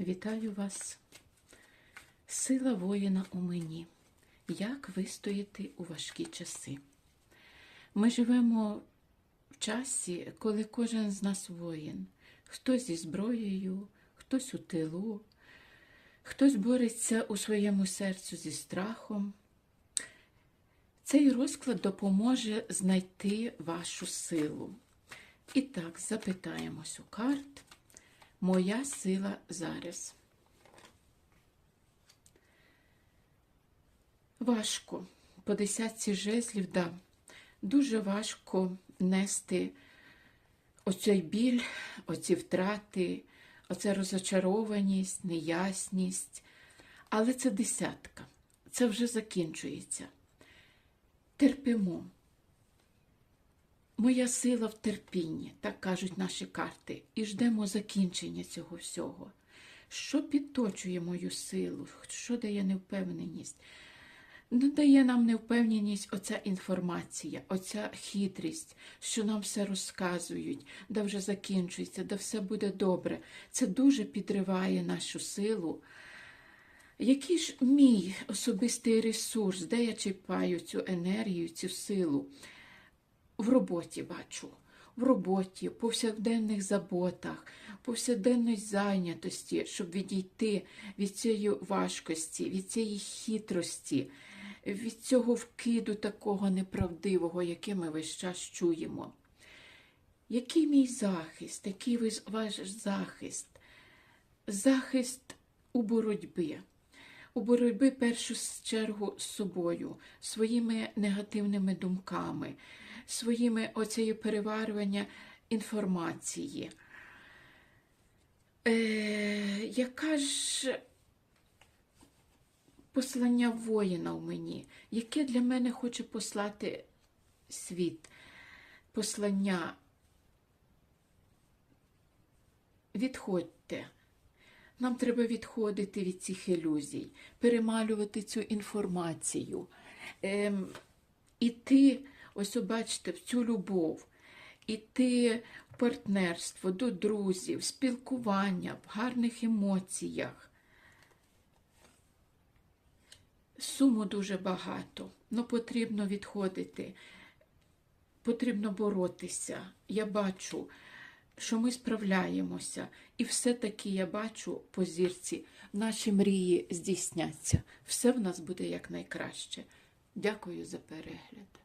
Вітаю вас. Сила воїна у мені. Як вистояти у важкі часи? Ми живемо в часі, коли кожен з нас воїн. Хтось зі зброєю, хтось у тилу, хтось бореться у своєму серцю зі страхом. Цей розклад допоможе знайти вашу силу. І так, запитаємось у карт. Моя сила зараз. Важко. По десятці жезлів, да. Дуже важко нести оцей біль, оці втрати, оця розочарованість, неясність. Але це десятка. Це вже закінчується. Терпимо. Моя сила в терпінні, так кажуть наші карти, і ждемо закінчення цього всього. Що підточує мою силу, що дає невпевненість? Ну, дає нам невпевненість оця інформація, оця хитрість, що нам все розказують, де вже закінчується, де все буде добре. Це дуже підриває нашу силу. Який ж мій особистий ресурс, де я чіпаю цю енергію, цю силу? В роботі бачу, в роботі, повсякденних заботах, повсякденної зайнятості, щоб відійти від цієї важкості, від цієї хитрості, від цього вкиду такого неправдивого, яке ми весь час чуємо. Який мій захист, який ваш захист? Захист у боротьбі. У боротьбі першу чергу з собою, своїми негативними думками, своїми оцею переварювання інформації. Е, яка ж послання воїна в мені, яке для мене хоче послати світ? Послання відходьте. Нам треба відходити від цих ілюзій, перемалювати цю інформацію, ем, іти, ось бачите, в цю любов, іти в партнерство до друзів, спілкування в гарних емоціях. Суму дуже багато, але потрібно відходити, потрібно боротися. Я бачу, що ми справляємося, і все-таки я бачу по зірці, наші мрії здійсняться. Все в нас буде якнайкраще. Дякую за перегляд.